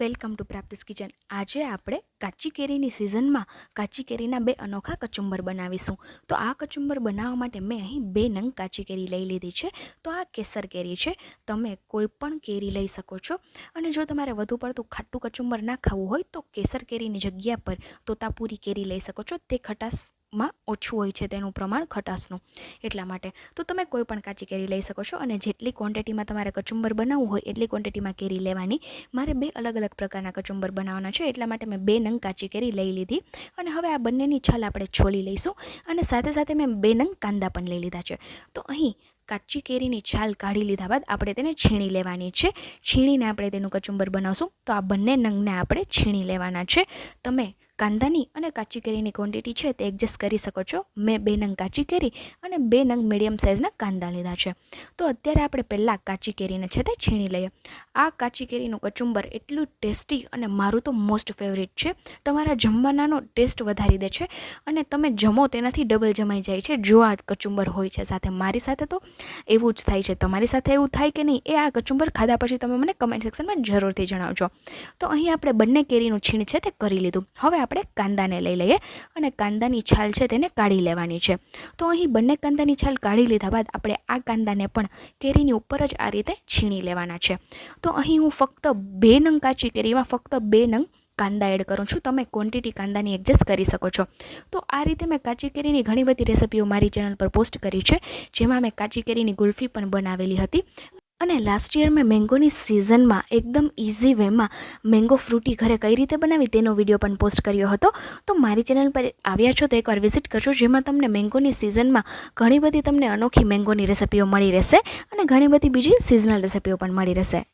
Welcome to પ્રાપ્તિસ kitchen. આજે આપણે કાચી કેરીની સિઝનમાં કાચી કેરીના બે અનોખા કચુંબર બનાવીશું. તો આ કચુંબર બનાવવા માટે મેં અહીં બે નંગ કાચી કેરી લઈ લીધી છે. તો આ કેસર કેરી છે. તમે કોઈ પણ કેરી લઈ શકો છો. અને જો તમારે વધુ પડતું ખાટું કચુંબર ના ખાવું હોય તો કેસર કેરીની જગ્યા પર તોતાપુરી કેરી લઈ શકો છો. તે ખટાશમાં ઓછું હોય છે તેનું પ્રમાણ ખટાશનું. એટલા માટે. તો તમે કોઈ પણ કાચી કેરી લઈ શકો છો અને જેટલી ક્વોન્ટિટીમાં તમારે કચુંબર બનાવવું હોય એટલી ક્વોન્ટિટીમાં કેરી લેવાની. મારે બે અલગ અલગ પ્રકારના કચુંબર બનાવવાના છે, એટલા માટે મેં બે નંગ કાચી કેરી લઈ લીધી. અને હવે આ બંનેની છાલ આપણે છોલી લઈશું અને સાથે સાથે મેં બે નંગ કાંદા પણ લઈ લીધા છે. તો અહીં કાચી કેરીની છાલ કાઢી લીધા બાદ આપણે તેને છીણી લેવાની છે. છીણીને આપણે તેનું કચુંબર બનાવશું. તો આ બંને નંગને આપણે છીણી લેવાના છે. તમે કાંદાની અને કાચી કેરીની ક્વોન્ટિટી છે તે એડજસ્ટ કરી શકો છો. મેં બે નંગ કાચી કેરી અને બે નંગ મીડિયમ સાઇઝના કાંદા લીધા છે. તો અત્યારે આપણે પહેલાં કાચી કેરીને છે તે છીણી લઈએ. આ કાચી કેરીનું કચુંબર એટલું ટેસ્ટી અને મારું તો મોસ્ટ ફેવરિટ છે. તમારા જમવાનાનો ટેસ્ટ વધારી દે છે અને તમે જમો તેનાથી ડબલ જમાઈ જાય છે. જો આ કચુંબર હોય છે સાથે મારી સાથે તો એવું જ થાય છે. તમારી સાથે એવું થાય કે નહીં એ આ કચુંબર ખાધા પછી તમે મને કમેન્ટ સેક્શનમાં જરૂરથી જણાવજો. તો અહીં આપણે બંને કેરીનું છીણ છે તે કરી લીધું. હવે આપણે કાંદાને લઈ લઈએ અને કાંદાની છાલ છે તેને કાઢી લેવાની છે. તો અહીં બંને કાંદાની છાલ કાઢી લીધા બાદ આપણે આ કાંદાને પણ કેરીની ઉપર જ આ રીતે છીણી લેવાના છે. તો અહીં હું ફક્ત બે નંગ કાચી કેરીમાં ફક્ત બે નંગ કાંદા એડ કરું છું. તમે ક્વોન્ટિટી કાંદાની એડજસ્ટ કરી શકો છો. તો આ રીતે મેં કાચી કેરીની ઘણી બધી રેસિપીઓ મારી ચેનલ પર પોસ્ટ કરી છે, જેમાં મેં કાચી કેરીની ગુલ્ફી પણ બનાવેલી હતી. અને લાસ્ટ યર મેં મેંગોની સિઝનમાં એકદમ ઇઝી વેમાં મેંગો ફ્રૂટી ઘરે કઈ રીતે બનાવી તેનો વીડિયો પણ પોસ્ટ કર્યો હતો. તો મારી ચેનલ પર આવ્યા છો તો એકવાર વિઝિટ કરજો, જેમાં તમને મેંગોની સિઝનમાં ઘણી બધી તમને અનોખી મેંગોની રેસિપીઓ મળી રહેશે અને ઘણી બધી બીજી સિઝનલ રેસિપીઓ પણ મળી રહેશે.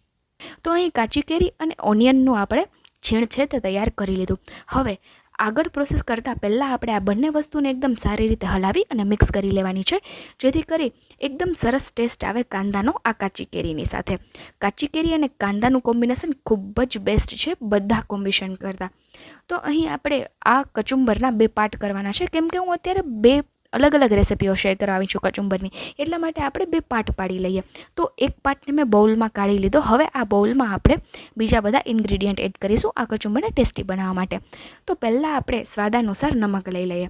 તો અહીં કાચી કેરી અને ઓનિયનનું આપણે છીણ છે તે તૈયાર કરી લીધું. હવે આગળ પ્રોસેસ કરતાં પહેલાં આપણે આ બંને વસ્તુને એકદમ સારી રીતે હલાવી અને મિક્સ કરી લેવાની છે, જેથી કરી એકદમ સરસ ટેસ્ટ આવે કાંદાનો આ કાચી કેરીની સાથે. કાચી કેરી અને કાંદાનું કોમ્બિનેશન ખૂબ જ બેસ્ટ છે બધા કોમ્બિનેશન કરતાં. તો અહીં આપણે આ કચુંબરના બે પાર્ટ કરવાના છે. કેમ કે હું અત્યારે બે અલગ અલગ રેસિપીઓ શેર કરાવી છું કચુંબરની. એટલા માટે આપણે બે પાર્ટ પાડી લઈએ. તો એક પાર્ટને મેં બાઉલમાં કાઢી લીધો. હવે આ બાઉલમાં આપણે બીજા બધા ઇન્ગ્રીડિયન્ટ એડ કરીશું આ કચુંબરને ટેસ્ટી બનાવવા માટે. તો પહેલાં આપણે સ્વાદાનુસાર નમક લઈ લઈએ.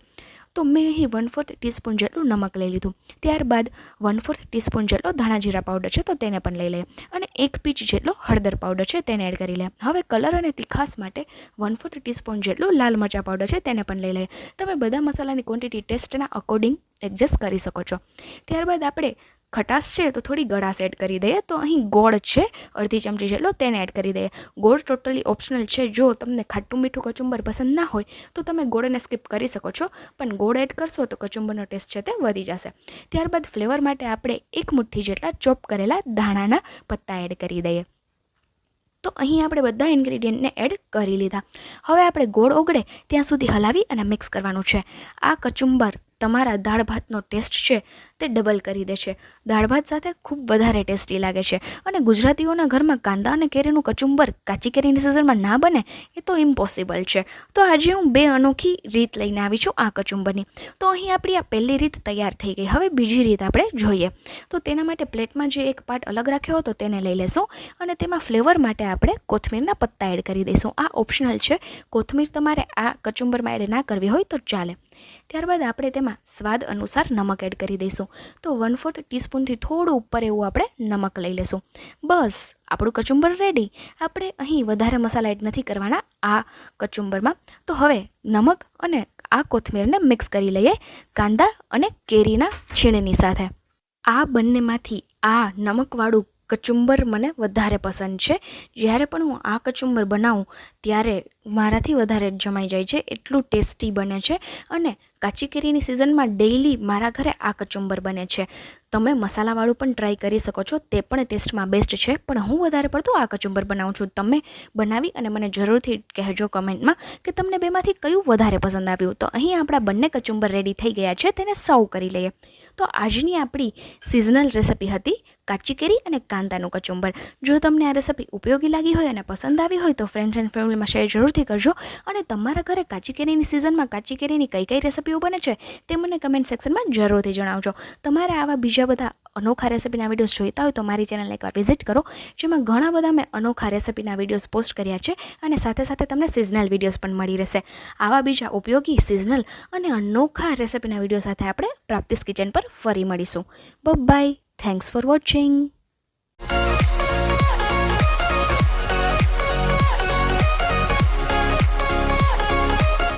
તો મેં અહીં વન ફોર્થ ટીસ્પૂન જેટલું નમક લઈ લીધું. ત્યારબાદ વન ફોર્થ ટીસ્પૂન જેટલો ધાણા જીરા પાવડર છે, તો તેને પણ લઈ લઈએ. અને એક પીચ જેટલો હળદર પાવડર છે, તેને એડ કરી લે હવે કલર અને તીખાસ માટે વન ફોર્થ ટીસ્પૂન જેટલું લાલ મરચા પાવડર છે, તેને પણ લઈ લઈએ. તમે બધા મસાલાની ક્વોન્ટિટી ટેસ્ટના અકોર્ડિંગ એડજસ્ટ કરી શકો છો. ત્યારબાદ આપણે ખટાશ છે, તો થોડી ગળાશ એડ કરી દઈએ. તો અહીં ગોળ છે, અડધી ચમચી જેટલો, તેને એડ કરી દઈએ. ગોળ ટોટલી ઓપ્શનલ છે. જો તમને ખાટું મીઠું કચુંબર પસંદ ના હોય, તો તમે ગોળને સ્કીપ કરી શકો છો. પણ ગોળ એડ કરશો, તો કચુંબરનો ટેસ્ટ છે તે વધી જશે. ત્યારબાદ ફ્લેવર માટે આપણે એક મુઠ્ઠી જેટલા ચોપ કરેલા ધાણાના પત્તા એડ કરી દઈએ. તો અહીં આપણે બધા ઇન્ગ્રીડિયન્ટને એડ કરી લીધા. હવે આપણે ગોળ ઓગળે, ત્યાં સુધી હલાવી અને મિક્સ કરવાનું છે. આ કચુંબર તમારા દાળ ભાતનો ટેસ્ટ છે તે ડબલ કરી દે છે. દાળ ભાત સાથે ખૂબ વધારે ટેસ્ટી લાગે છે. અને ગુજરાતીઓના ઘરમાં કાંદા અને કેરીનું કચુંબર કાચી કેરીની સિઝનમાં ના બને એ તો ઇમ્પોસિબલ છે. તો આજે હું બે અનોખી રીત લઈને આવી છું આ કચુંબરની. તો અહીં આપણી આ પહેલી રીત તૈયાર થઈ ગઈ. હવે બીજી રીત આપણે જોઈએ. તો તેના માટે પ્લેટમાં જે એક પાર્ટ અલગ રાખ્યો હતો તેને લઈ લેશું અને તેમાં ફ્લેવર માટે આપણે કોથમીરના પત્તા એડ કરી દઈશું. આ ઓપ્શનલ છે. કોથમીર તમારે આ કચુંબરમાં એડ ના કરવી હોય તો ચાલે. ત્યારબાદ આપણે તેમાં સ્વાદ અનુસાર નમક એડ કરી દઈશું. તો વન ફોર્થ ટીસ્પૂનથી થોડું ઉપર એવું આપણે નમક લઈ લેશું. બસ, આપણું કચુંબર રેડી આપણે અહીં વધારે મસાલા એડ નથી કરવાના આ કચુંબરમાં. તો હવે નમક અને આ કોથમીરને મિક્સ કરી લઈએ કાંદા અને કેરીના છીણની સાથે. આ બંનેમાંથી આ નમકવાળું કચુંબર મને વધારે પસંદ છે. જ્યારે પણ હું આ કચુંબર બનાવું, ત્યારે મારાથી વધારે જમાઈ જાય છે, એટલું ટેસ્ટી બને છે અને કાચી કેરીની સિઝનમાં ડેઈલી મારા ઘરે આ કચુંબર બને છે. તમે મસાલાવાળું પણ ટ્રાય કરી શકો છો. તે પણ ટેસ્ટમાં બેસ્ટ છે. પણ હું વધારે પડતું આ કચુંબર બનાવું છું. તમે બનાવી અને મને જરૂરથી કહેજો કમેન્ટમાં કે તમને બેમાંથી કયું વધારે પસંદ આવ્યું. તો અહીં આપણા બંને કચુંબર રેડી થઈ ગયા છે. તેને સર્વ કરી લઈએ. તો આજની આપણી સિઝનલ રેસિપી હતી કાચી કેરી અને કાંદાનું કચુંબર. જો તમને આ રેસિપી ઉપયોગી લાગી હોય અને પસંદ આવી હોય તો ફ્રેન્ડ્સ એન્ડ ફેમિલીમાં શેર જરૂરથી કરજો. અને તમારા ઘરે કાચી કેરીની સિઝનમાં કાચી કેરીની કઈ કઈ રેસિપીઓ બને છે તે મને કમેન્ટ સેક્શનમાં જરૂરથી જણાવજો. તમારા આવા બીજા બીજા બધા અનોખા રેસિપીના વિડીયોઝ જોઈતા હોય તો મારી ચેનલ એકવાર વિઝિટ કરો, જેમાં ઘણા બધા મેં અનોખા રેસિપીના વિડીયોઝ પોસ્ટ કર્યા છે અને સાથે સાથે તમને સિઝનલ વિડીયોઝ પણ મળી રહેશે. આવા બીજા ઉપયોગી સિઝનલ અને અનોખા રેસિપીના વીડિયો સાથે આપણે પ્રાપ્તિસ કિચન પર ફરી મળીશું. By thanks for watching